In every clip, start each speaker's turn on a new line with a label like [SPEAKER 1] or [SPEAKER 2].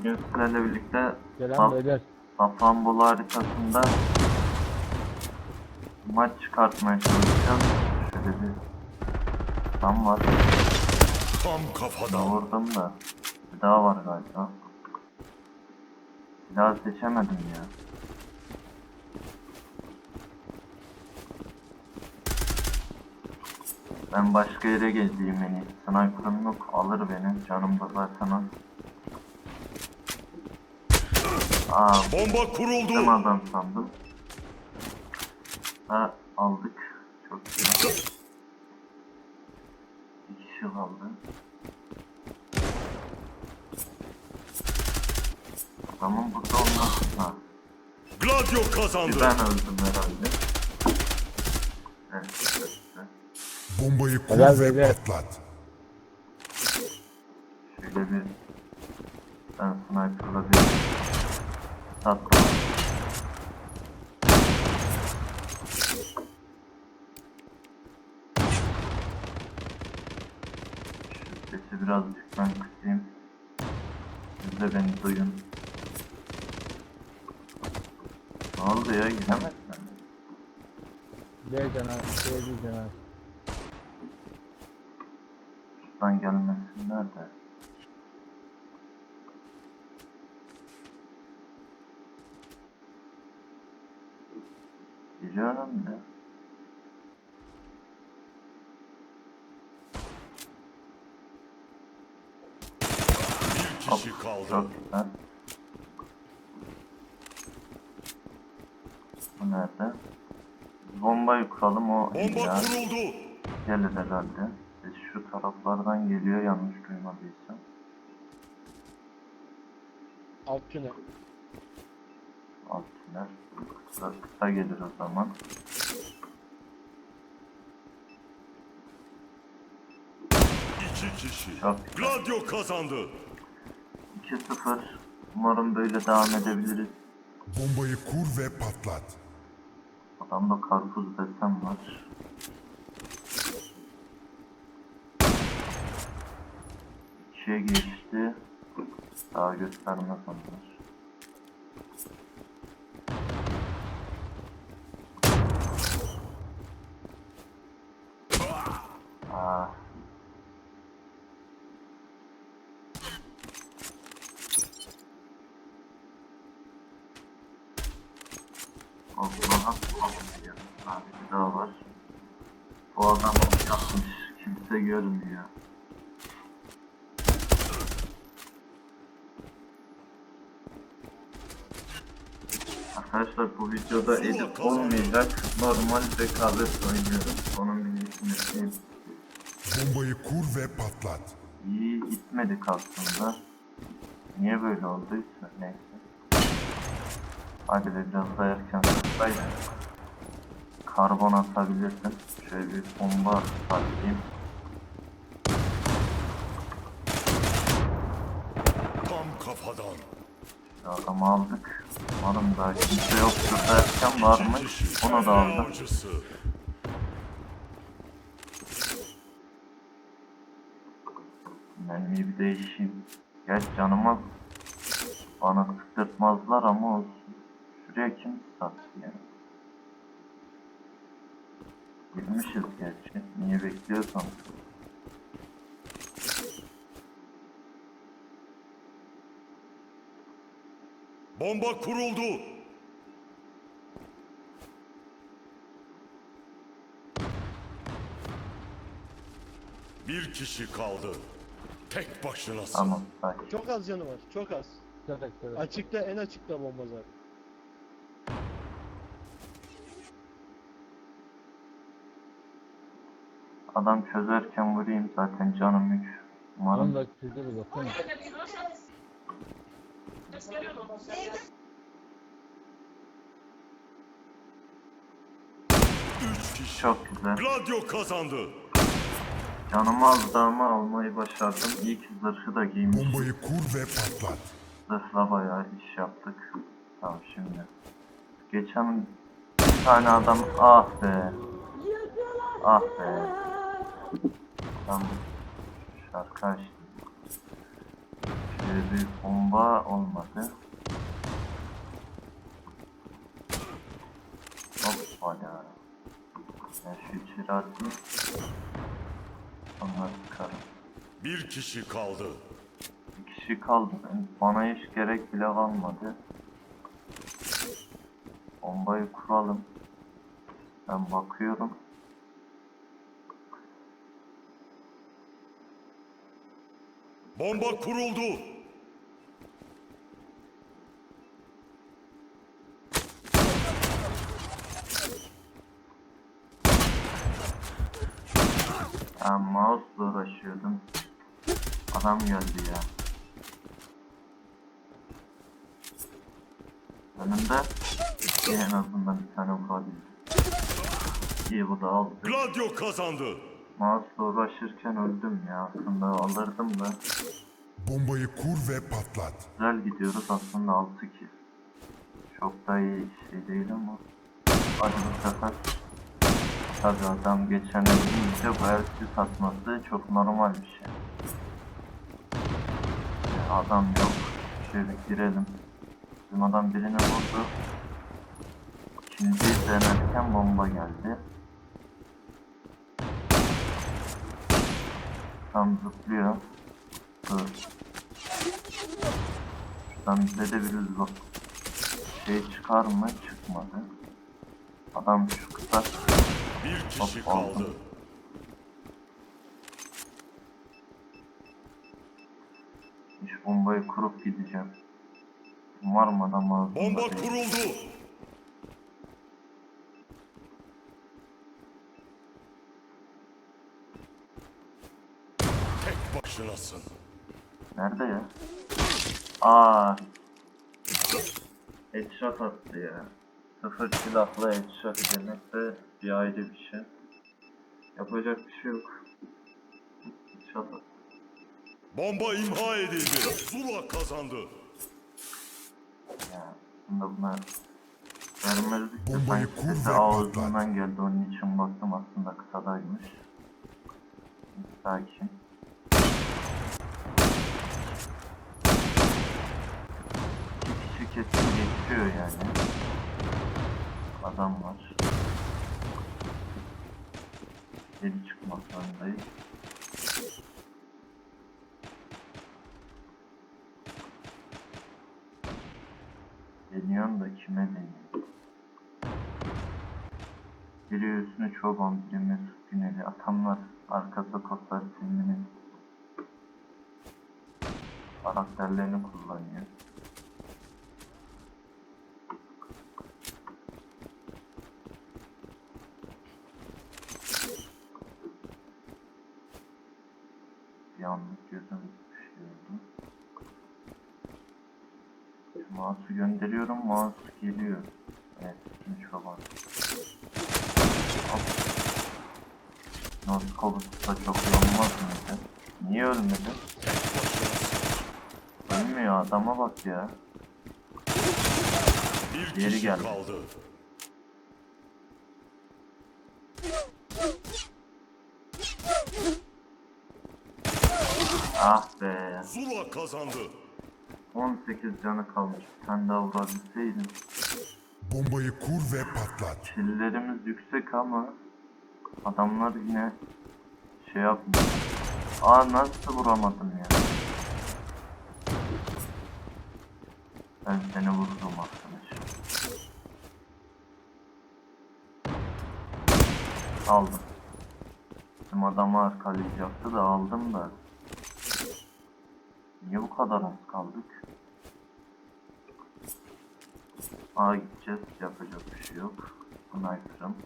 [SPEAKER 1] Bugün sizlerle birlikte Saf-
[SPEAKER 2] beyler.
[SPEAKER 1] Safranbolu haritasında maç çıkartmaya çalışacağım. Şöyle bir tam var.
[SPEAKER 3] Tam kafadan.
[SPEAKER 1] Vurdum da bir daha var galiba. Silah seçemedim ya. Ben başka yere gezeyim en iyisi. Sniper'ım yok alır beni. Canım da zaten az. Aa
[SPEAKER 3] Bomba kuruldu.
[SPEAKER 1] Adam sandım. Ha aldık. Çok güzel. Bir kişi kaldı. Adamın burada olması ha.
[SPEAKER 3] Gladio kazandı.
[SPEAKER 1] Bir ben öldüm herhalde. Evet, evet, evet.
[SPEAKER 4] Bombayı kur
[SPEAKER 2] Helal
[SPEAKER 4] ve
[SPEAKER 2] beyler.
[SPEAKER 4] patlat.
[SPEAKER 1] Şöyle bir ben sniper'la bir Şu sesi birazcık ben kısayım. Siz de beni duyun. Ne oldu ya gidemezsen.
[SPEAKER 2] B canavar. Bir canavar.
[SPEAKER 1] Şuradan gelmesinler de. Biliyorum da.
[SPEAKER 3] Bir
[SPEAKER 1] Hop,
[SPEAKER 3] kişi kaldı.
[SPEAKER 1] Çok güzel. Bu nerede? Bombayı kuralım o
[SPEAKER 3] Bomba
[SPEAKER 1] ya.
[SPEAKER 3] kuruldu.
[SPEAKER 1] Gelir herhalde. Biz şu taraflardan geliyor yanlış duymadıysam.
[SPEAKER 2] Alt tünel.
[SPEAKER 1] Altınlar. Kısa, kısa gelir o zaman.
[SPEAKER 3] İki kişi.
[SPEAKER 1] Çok.
[SPEAKER 3] Gladio kazandı.
[SPEAKER 1] 2-0. Umarım böyle devam edebiliriz.
[SPEAKER 4] Bombayı kur ve patlat.
[SPEAKER 1] Adamda karpuz desem var. İkiye geçti. Daha göstermez onlar. Kimse görmüyor. Arkadaşlar bu videoda edit olmayacak. Normal rekabet oynuyorum. Onun bilgisini.
[SPEAKER 4] Bombayı kur ve patlat.
[SPEAKER 1] İyi gitmedik aslında. Niye böyle olduysa neyse. Hadi be biraz da erken. Karbon atabilirsin. Şöyle bir bomba atayım.
[SPEAKER 3] Tam kafadan.
[SPEAKER 1] Adamı aldık. Umarım daha kimse yoktur derken varmış. Onu da aldım. Mermiyi bir değişeyim. Geç canıma bana kıstırtmazlar ama olsun. Şuraya kim sattı ya? Girmişiz gerçi. Niye bekliyorsam.
[SPEAKER 3] Bomba kuruldu. Bir kişi kaldı. Tek başınasın.
[SPEAKER 1] Tamam sakin.
[SPEAKER 5] Çok az canı var. Çok az.
[SPEAKER 2] Evet, evet.
[SPEAKER 5] Açıkta en açıkta bomba zaten.
[SPEAKER 1] Adam çözerken vurayım zaten canım 3. Umarım
[SPEAKER 2] 10 dakikada bir baksana.
[SPEAKER 3] Üç kişi.
[SPEAKER 1] çok güzel.
[SPEAKER 3] Gladio kazandı.
[SPEAKER 1] Canımı azdı ama almayı başardım. İyi ki zırhı da giymiş.
[SPEAKER 4] Bombayı kur ve patlat.
[SPEAKER 1] Zırhla bayağı iş yaptık. Tamam şimdi. Geçen bir tane adam ah be. Ah be. Tam şarkı açtım. Şöyle bir bomba olmadı. Hoppa ya. Ben şu içeri atayım. Çıkarım.
[SPEAKER 3] Bir kişi kaldı.
[SPEAKER 1] Bir kişi kaldı. Bana hiç gerek bile kalmadı. Bombayı kuralım. Ben bakıyorum.
[SPEAKER 3] Bomba kuruldu.
[SPEAKER 1] Ben mouse'la uğraşıyordum. Adam geldi ya. Önümde en azından bir tane vurabildim. İyi bu da aldı.
[SPEAKER 3] Gladio kazandı.
[SPEAKER 1] Mouse'la uğraşırken öldüm ya. Aslında alırdım da.
[SPEAKER 4] Bombayı kur ve patlat.
[SPEAKER 1] Güzel gidiyoruz aslında 6 kill. Çok da iyi şey değil ama. Hadi bu sefer. Tabi adam geçen deyince bu el süt atması çok normal bir şey. Adam yok. Şöyle girelim. Bizim adam birini vurdu. İkinciyi denerken bomba geldi. Tam zıplıyor. Dur. Şuradan bize de bir zo- şey çıkar mı? Çıkmadı. Adam şu kısa
[SPEAKER 3] Bir kişi
[SPEAKER 1] Hop, aldım.
[SPEAKER 3] kaldı.
[SPEAKER 1] iş bombayı kurup gideceğim. Adam ağzında
[SPEAKER 3] Bomba kuruldu. Başınasın.
[SPEAKER 1] Nerede ya? Aa. Headshot attı ya. Sıfır silahla headshot demek de bir ayrı bir şey. Yapacak bir şey yok. Headshot attı.
[SPEAKER 3] Bomba imha edildi. Zula kazandı.
[SPEAKER 1] Ya aslında buna vermezdik de
[SPEAKER 4] Bombayı
[SPEAKER 1] sanki sesi ağzından geldi onun için baktım aslında kısadaymış. Sakin. Kesin geçiyor yani. Adam var. Geri çıkmak zorundayız. Deniyorum da kime deneyim? Biri üstüne çoban, biri Mesut Güneri, atamlar arkası Kostar filminin karakterlerini kullanıyor. Bir anlık gözüm bir şey oldu. Mouse'u gönderiyorum, mouse geliyor. Evet, çoban. Hop. Noskobu tutsa çok iyi olmaz mıydı? Niye ölmedi? Ölmüyor adama bak ya.
[SPEAKER 3] Bir
[SPEAKER 1] Geri geldi.
[SPEAKER 3] kaldı.
[SPEAKER 1] Ah be.
[SPEAKER 3] Zula kazandı.
[SPEAKER 1] 18 canı kalmış. Tane daha vurabilseydim.
[SPEAKER 4] Bombayı kur ve patlat.
[SPEAKER 1] Killerimiz yüksek ama adamlar yine şey yapmıyor. Aa nasıl vuramadım ya? Ben seni vurdum arkadaş. Aldım. Bizim adamı arkalayacaktı da aldım da. Niye bu kadar az kaldık? Aa gideceğiz. Yapacak bir şey yok. Sniper'ım.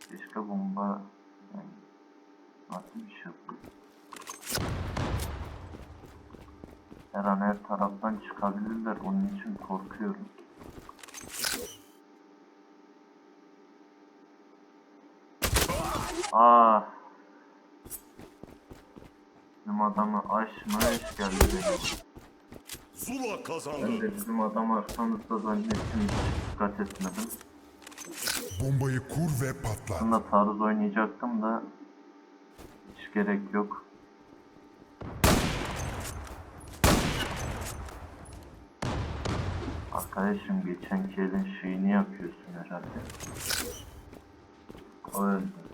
[SPEAKER 1] Keşke bomba... Yani, nasıl bir şey bu? Her an her taraftan çıkabilirler. Onun için korkuyorum. bizim adamı aşmış geldi.
[SPEAKER 3] Zula kazandı.
[SPEAKER 1] Ben de bizim adam arkamızda zannettim. Dikkat etmedim.
[SPEAKER 4] Bombayı kur ve patlat.
[SPEAKER 1] Bununla taarruz oynayacaktım da hiç gerek yok. Arkadaşım geçen kelin şeyini yapıyorsun herhalde. O öldü.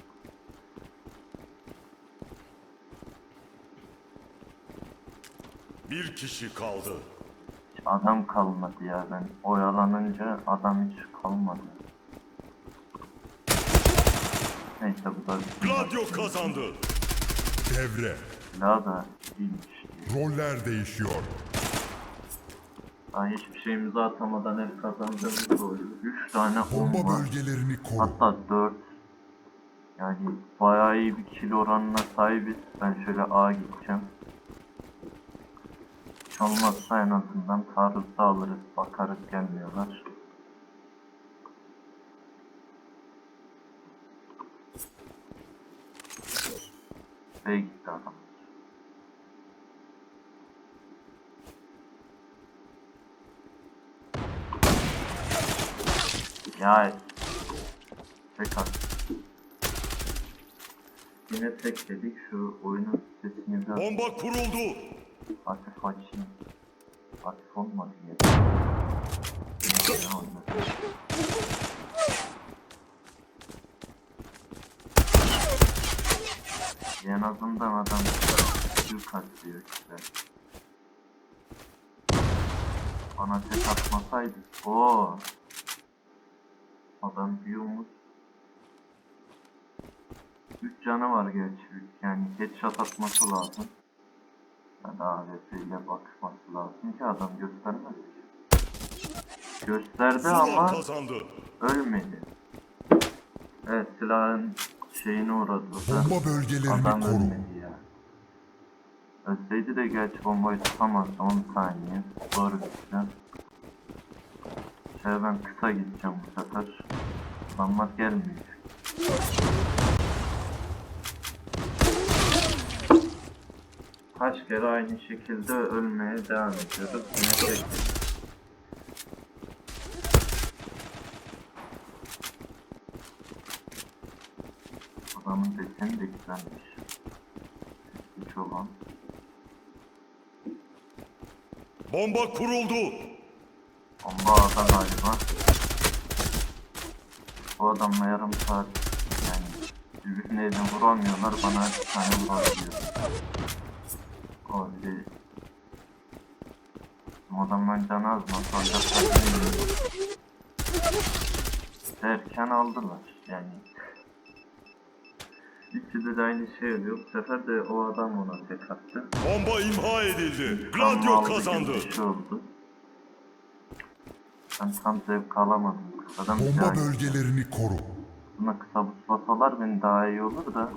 [SPEAKER 3] Bir kişi kaldı.
[SPEAKER 1] Adam kalmadı ya ben oyalanınca adam hiç kalmadı. Neyse bu da
[SPEAKER 3] Gladio kazandı.
[SPEAKER 4] Devre.
[SPEAKER 1] silah da iyiymiş.
[SPEAKER 4] Roller değişiyor.
[SPEAKER 1] Daha hiçbir şeyimizi atamadan hep kazandığımız oluyor. 3 tane 10
[SPEAKER 4] Bomba
[SPEAKER 1] var.
[SPEAKER 4] bölgelerini koru.
[SPEAKER 1] Hatta 4. Yani bayağı iyi bir kilo oranına sahibiz. Ben şöyle A gideceğim. Hiç olmazsa en azından taarruzda alırız. Bakarız gelmiyorlar. B gitti adam. Ya tek. Yine tek dedik şu oyunun sesini biraz
[SPEAKER 3] Bomba kuruldu.
[SPEAKER 1] Hafif açayım. Hafif olmadı ya. En azından adam yük atıyor işte. Bana tek atmasaydı. Oo. Adam umut. 3 canı var gerçi. Yani headshot atması lazım. Ya da AWP ile bakması lazım ki adam göstermez. Gösterdi ama
[SPEAKER 3] kazandı.
[SPEAKER 1] ölmedi. Evet silahın şeyine uğradı.
[SPEAKER 4] Bomba bölgelerini
[SPEAKER 1] Adam
[SPEAKER 4] koru.
[SPEAKER 1] ölmedi ya. Ölseydi de gerçi bombayı tutamazdı 10 saniye. Doğru gideceğim. Şöyle ben kısa gideceğim bu sefer. Adamlar gelmiyor. Kaç kere aynı şekilde ölmeye devam ediyoruz. Yine tek Adamın deseni de güzelmiş. Hiç olan.
[SPEAKER 3] Bomba kuruldu.
[SPEAKER 1] Bomba ada galiba. Bu adamla yarım saat yani birbirine vuramıyorlar bana bir tane vurabiliyor. O bir Bu adamdan canı az nasıl alacaklar bilmiyorum. Derken aldılar yani. İkisi de aynı şey oluyor. Bu sefer de o adam ona tek attı.
[SPEAKER 3] Bomba imha edildi. Gladio kazandı.
[SPEAKER 1] Şey oldu. Ben tam zevk alamadım. Adam
[SPEAKER 4] Bomba bölgelerini koru.
[SPEAKER 1] Buna kısa basalar beni daha iyi olur da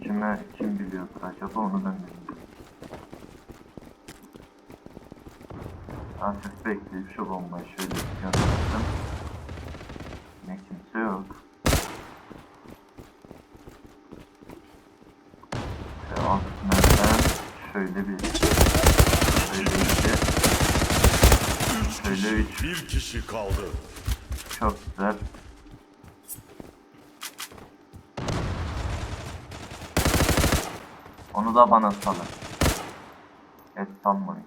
[SPEAKER 1] içime kim biliyordur acaba onu ben bilmiyorum. Hafif bekleyip şu bombayı şöyle gönderdim. Ne kimse yok. Şöyle alt tünelden şöyle bir şöyle iki
[SPEAKER 3] Üç
[SPEAKER 1] Şöyle üç.
[SPEAKER 3] Bir kişi kaldı.
[SPEAKER 1] çok güzel. Onu da bana salın. Et salmayın.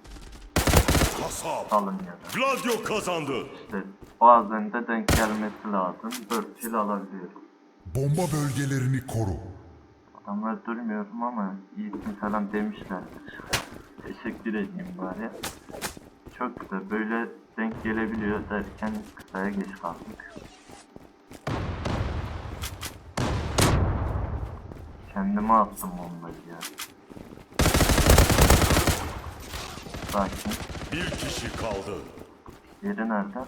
[SPEAKER 3] Kasap.
[SPEAKER 1] Salın ya da.
[SPEAKER 3] Gladio kazandı.
[SPEAKER 1] İşte bazen de denk gelmesi lazım. 4 kill alabiliyorum.
[SPEAKER 4] Bomba bölgelerini koru.
[SPEAKER 1] Adamlar durmuyorum ama iyisin falan demişlerdir. Teşekkür edeyim bari. Çok güzel. Böyle denk gelebiliyor derken kısaya geç kaldık. Kendime attım bombayı ya. Sakin.
[SPEAKER 3] Bir kişi kaldı.
[SPEAKER 1] Yeri nerede?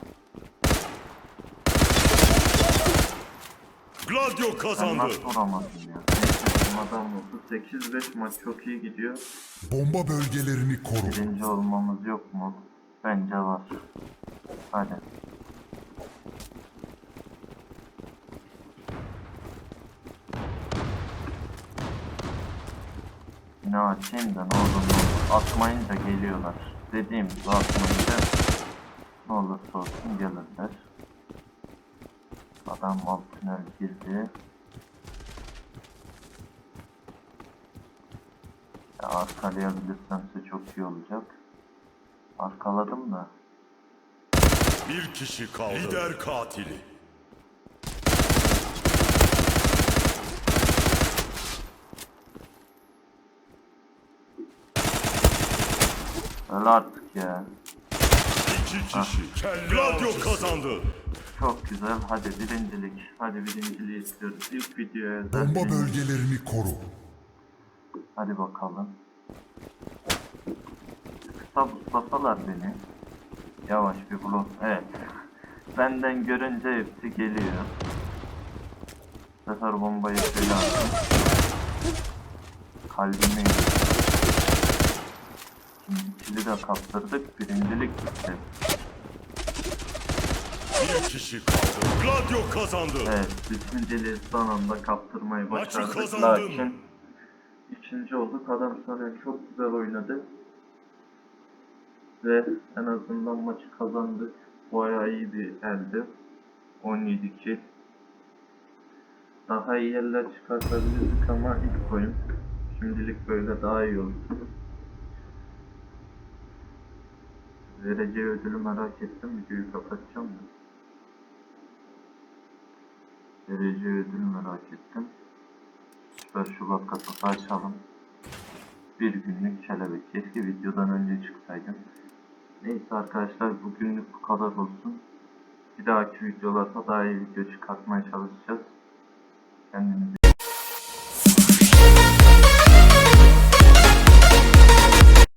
[SPEAKER 3] Gladio
[SPEAKER 1] Ben
[SPEAKER 3] kazandı.
[SPEAKER 1] nasıl vuramadım ya? Neyse bizim adam oldu. 8-5 maç çok iyi gidiyor.
[SPEAKER 4] Bomba bölgelerini koru.
[SPEAKER 1] Birinci olmamız yok mu? Bence var. Hadi. Yine açayım da ne olur ne olur. Atmayınca geliyorlar. Dediğim atmayınca ne olursa olsun gelirler. Adam alt tünel girdi. Ya arkalayabilirsem çok iyi olacak. Arkaladım da.
[SPEAKER 3] Bir kişi kaldı. Lider katili.
[SPEAKER 1] Öyle artık ya.
[SPEAKER 3] İki kişi. Gladio kazandı.
[SPEAKER 1] Çok güzel. Hadi birincilik. Hadi birinciliği istiyoruz. İlk videoya özel
[SPEAKER 4] Bomba bölgelerini koru.
[SPEAKER 1] Hadi bakalım. Kısa buslasalar beni. Yavaş bir blok. Evet. Benden görünce hepsi geliyor. Bu sefer bombayı şöyle. Kalbime indi. De kaptırdık. Birincilik gitti.
[SPEAKER 3] Bir kişi kaldı. Gladio kazandı.
[SPEAKER 1] Evet, birinciliği son anda kaptırmayı
[SPEAKER 3] Maçı
[SPEAKER 1] başardık.
[SPEAKER 3] kazandın.
[SPEAKER 1] Lakin üçüncü olduk. Adam sana çok güzel oynadı. Ve en azından maçı kazandık. Bayağı iyi bir eldi. 17 kill. Daha iyi yerler çıkartabilirdik ama ilk oyun. Şimdilik böyle daha iyi olsun. Vereceği ödülü merak ettim. Videoyu kapatacağım da. Vereceği ödülü merak ettim. Süper Şubat kasası açalım. Bir günlük kelebek. Keşke videodan önce çıksaydım. Neyse arkadaşlar bugünlük bu kadar olsun. Bir dahaki videolarda daha iyi video çıkartmaya çalışacağız. Kendinize